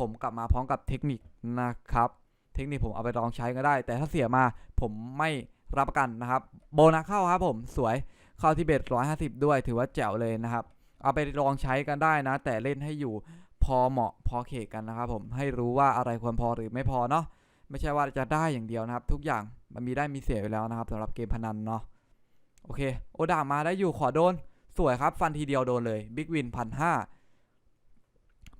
ผมกลับมาพร้อมกับเทคนิคนะครับ เทคนิคผมเอาไปลองใช้ก็ได้ แต่ถ้าเสียมาผมไม่รับประกันนะครับ โบนัสเข้าครับผมสวยเข้าที่เบ็ดร้อยห้าสิบด้วยถือว่าแจ๋วเลยนะครับ เอาไปลองใช้กันได้นะ แต่เล่นให้อยู่พอเหมาะพอเขตกันนะครับผมให้รู้ว่าอะไรควรพอหรือไม่พอเนาะไม่ใช่ว่าจะได้อย่างเดียวนะครับ ทุกอย่างมันมีได้มีเสียอยู่แล้วนะครับสำหรับเกมพนันเนาะโอเค โอดามาได้อยู่ขอโดน สวยครับ ฟันทีเดียวโดนเลยบิ๊กวินพันห้า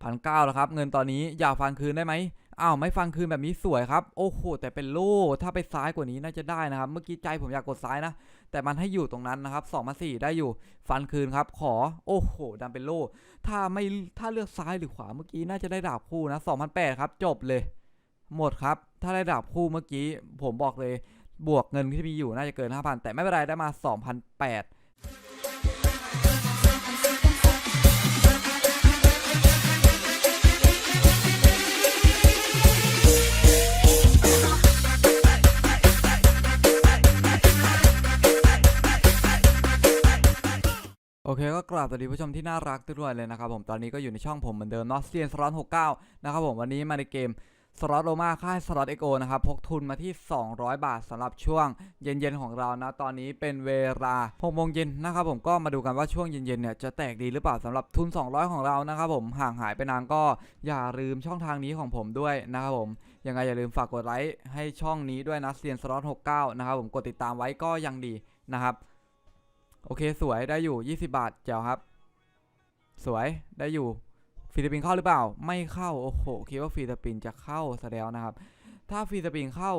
พันเก้าแล้วครับ เงินตอนนี้อยากฟันคืนได้ไหมอ้าวไม่ฟันคืนแบบนี้สวยครับ โอ้โหแต่เป็นโล่ถ้าไปซ้ายกว่านี้น่าจะได้นะครับ เมื่อกี้ใจผมอยากกดซ้ายนะ แต่มันให้อยู่ตรงนั้นนะครับสองมาสี่ได้อยู่ ฟันคืนครับ ขอ โอ้โหดันเป็นโล่ถ้าไม่ถ้าเลือกซ้ายหรือขวาเมื่อกี้น่าจะได้ดาบคู่นะสองพันแปดครับ จบเลย หมดครับ ถ้าได้ดาบคู่เมื่อกี้ ผมบอกเลย บวกเงินที่มีอยู่น่าจะเกิน5,000แต่ไม่เป็นไรได้มา2,008 โอเคก็กราบสวัสดีผู้ชมที่น่ารักทุกท่านเลยนะครับผมตอนนี้ก็อยู่ในช่องผมเหมือนเดิมนาะเซียนสล็อต69 นะครับผมวันนี้มาในเกมสล็อตโลมาค่ายสล็อตเอ็กโอนะครับพกทุนมาที่ 200 บาทสำหรับช่วงเย็นๆของเรานะตอนนี้เป็นเวลา6โมงเย็นนะครับผมก็มาดูกันว่าช่วงเย็นๆเนี่ยจะแตกดีหรือเปล่าสำหรับทุน 200 ของเรานะครับผมห่างหายไปนานก็อย่าลืมช่องทางนี้ของผมด้วยนะครับผมยังไงอย่าลืมฝากกดไลค์ให้ช่องนี้ด้วยนะเซียนสล็อต69 นะครับผมกดติดตามไว้ก็ยังดีนะครับ โอเคสวยได้อยู่ 20 บาทแจ๋วครับ สวยได้อยู่ฟิลิปปินส์เข้าหรือเปล่า ไม่เข้า โอ้โห คิดว่าฟิลิปปินส์จะเข้าซะแล้วนะครับ ถ้าฟิลิปปินส์เข้า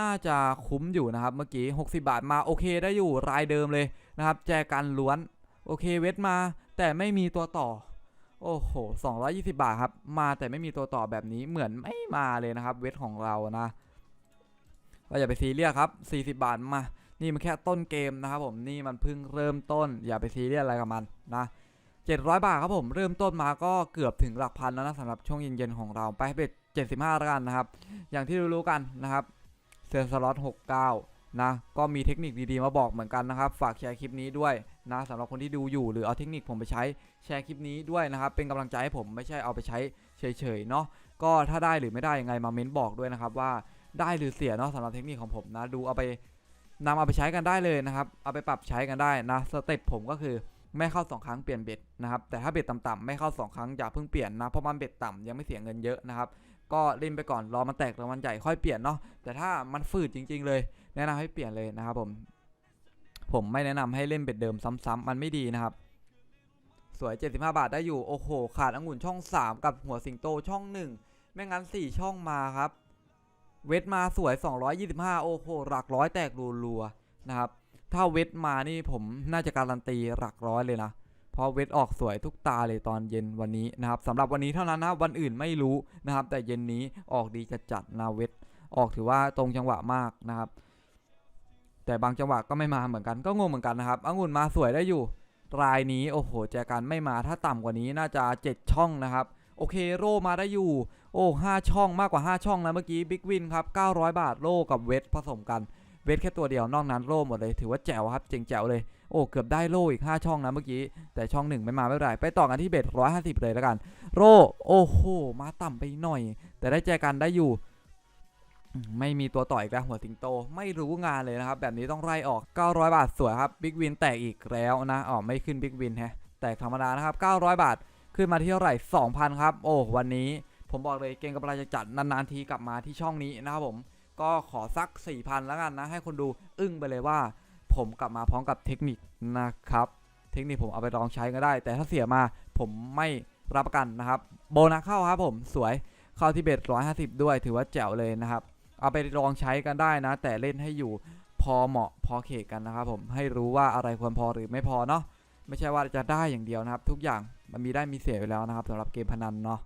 น่าจะคุ้มอยู่นะครับ เมื่อกี้ 60 บาทมาโอเคได้อยู่รายเดิมเลยนะครับ แจกันล้วน โอเคเวทมา แต่ไม่มีตัวต่อ โอ้โห 220 บาทครับ มาแต่ไม่มีตัวต่อแบบนี้เหมือนไม่มาเลยนะครับ เวทของเรานะก็อย่าไปซีเรียสครับ 40 บาทมา นี่มันแค่ต้นเกมนะครับผมนี่มันเพิ่งเริ่มต้น อย่าไปซีเรียสอะไรกับมันนะ700 บาทครับผมเริ่มต้นมาก็เกือบถึงหลักพันแล้วนะสำหรับช่วงเย็นๆของเราไปให้เป็น75แล้วกันนะครับ อย่างที่รู้ๆกันนะครับเซนสล็อต69 นะ ก็มีเทคนิคดีๆมาบอกเหมือนกันนะครับ ฝากแชร์คลิปนี้ด้วยนะสำหรับคนที่ดูอยู่หรือเอาเทคนิคผมไปใช้แชร์คลิปนี้ด้วยนะครับ เป็นกำลังใจให้ผมไม่ใช่เอาไปใช้เฉยๆเนาะก็ถ้าได้หรือไม่ได้ยังไงมาเม้นบอกด้วยนะครับว่าได้หรือเสียเนาะสำหรับเทคนิคของผมนะดูเอาไป นำเอาไปใช้กันได้เลยนะครับ เอาไปปรับใช้กันได้นะสเต็ปผมก็คือไม่เข้า 2 ครั้งเปลี่ยนเบ็ดนะครับ แต่ถ้าเบ็ดต่ำๆไม่เข้า 2 ครั้งอย่าเพิ่งเปลี่ยนนะ เพราะมันเบ็ดต่ำยังไม่เสียเงินเยอะนะครับ ก็เล่นไปก่อนรอมันแตกรางวัลใหญ่ค่อยเปลี่ยนเนาะ แต่ถ้ามันฝืดจริง ๆ เลย แนะนำให้เปลี่ยนเลยนะครับผม ผมไม่แนะนำให้เล่นเบ็ดเดิมซ้ำๆมันไม่ดีนะครับ สวย 75 บาทได้อยู่ โอ้โห ขาดองุ่นช่อง 3 กับหัวสิงโตช่อง 1 ไม่งั้น 4 ช่องมาครับ เวทมาสวย 225 โอ้โหหลักร้อยแตกรัวๆนะครับ ถ้าเวทมานี่ผมน่าจะการันตีหลักร้อยเลยนะเพราะเวทออกสวยทุกตาเลยตอนเย็นวันนี้นะครับสำหรับวันนี้เท่านั้นนะวันอื่นไม่รู้นะครับ แต่เย็นนี้ออกดีจะจัดนะเวทออกถือว่าตรงจังหวะมากนะครับ แต่บางจังหวะก็ไม่มาเหมือนกันก็งงเหมือนกันนะครับองุ่นมาสวยได้อยู่ รายนี้โอ้โหแจกันไม่มาถ้าต่ำกว่านี้น่าจะ 7 ช่องนะครับ โอเคโรมาได้อยู่ โอ้ห้าช่องมากกว่า 5 ช่องแล้วเมื่อกี้บิ๊กวินครับ 900 บาทโล่กับเวทผสมกัน เวทแค่ตัวเดียวนอกนั้นโล่หมดเลย ถือว่าแจ๋วครับ เจ๋งแจ๋วเลย โอ้เกือบได้โล่อีก 5 ช่องนะเมื่อกี้ แต่ช่องหนึ่งไม่มาไม่เป็นไร ไปต่อกันที่เบ็ด150 เลยแล้วกันโร่โอ้โห มาต่ำไปหน่อย แต่ได้แจกันได้อยู่ไม่มีตัวต่ออีกแล้วหัวสิงโตไม่รู้งานเลยนะครับ แบบนี้ต้องไล่ออก 900 บาทสวยครับบิ๊กวินแตกอีกแล้วนะอ๋อไม่ขึ้นบิ๊กวินแฮะแตกธรรมดานะครับ 900 บาทขึ้นมาที่เท่าไหร่ 2,000 ครับ โอ้วันนี้ ผมบอกเลยเก่งกำลังจะจัดนานๆทีกลับมาที่ช่องนี้นะครับผม ก็ขอสัก 4,000 แล้วกันนะ ให้คนดูอึ้งไปเลยว่า ผมกลับมาพร้อมกับเทคนิคนะครับ เทคนิคผมเอาไปลองใช้ก็ได้ แต่ถ้าเสียมาผมไม่รับประกันนะครับ โบนัสเข้าครับผมสวยเข้าที่เบ็ด150 ด้วยถือว่าแจ๋วเลยนะครับ เอาไปลองใช้กันได้นะ แต่เล่นให้อยู่พอเหมาะพอเขตกันนะครับผมให้รู้ว่าอะไรควรพอหรือไม่พอเนาะไม่ใช่ว่าจะได้อย่างเดียวนะครับ ทุกอย่างมันมีได้มีเสียอยู่แล้วนะครับสำหรับเกมพนันเนาะ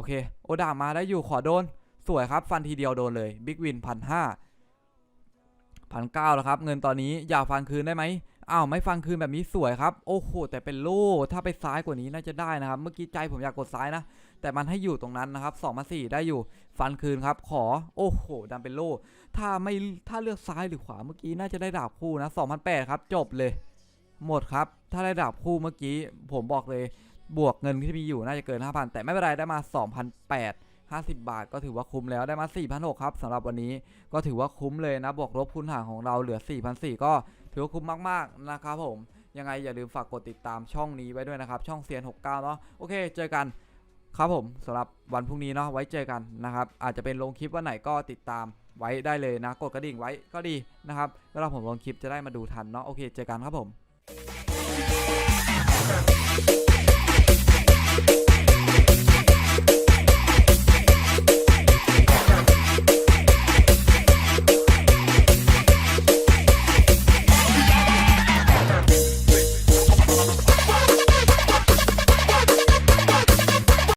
อเค โอดามาได้อยู่ขอโดน สวยครับฟันทีเดียวโดนเลยบิ๊กวินพันห้าพันเก้าแล้วครับ เงินตอนนี้อยากฟันคืนได้ไหมอ้าวไม่ฟันคืนแบบนี้สวยครับ โอ้โหแต่เป็นโล่ถ้าไปซ้ายกว่านี้น่าจะได้นะครับ เมื่อกี้ใจผมอยากกดซ้ายนะ แต่มันให้อยู่ตรงนั้นนะครับ2มา4ได้อยู่ฟันคืนครับ ขอโอ้โหดันเป็นโล่ถ้าไม่ถ้าเลือกซ้ายหรือขวาเมื่อกี้น่าจะได้ดาบคู่นะ2,008ครับจบเลย หมดครับ ถ้าได้ดาบคู่เมื่อกี้ ผมบอกเลย บวกเงินที่มีอยู่น่าจะเกิน 5,000 แต่ไม่เป็นไรได้มา 2,800 50 บาทก็ถือว่าคุ้มแล้วได้มา 4,600 ครับสำหรับวันนี้ก็ถือว่าคุ้มเลยนะ บวกลบคูณหารของเราเหลือ 4,400 ก็ถือว่าคุ้มมาก ๆ นะครับผม ยังไงอย่าลืมฝากกดติดตามช่องนี้ไว้ด้วยนะครับ ช่องเซียน 69 เนาะโอเค เจอกันครับผมสำหรับวันพรุ่งนี้เนาะไว้เจอกันนะครับ อาจจะเป็นลงคลิปวันไหนก็ติดตามไว้ได้เลยนะ กดกระดิ่งไว้ก็ดีนะครับเวลาผมลงคลิปจะได้มาดูทันเนาะโอเค เจอกันครับผม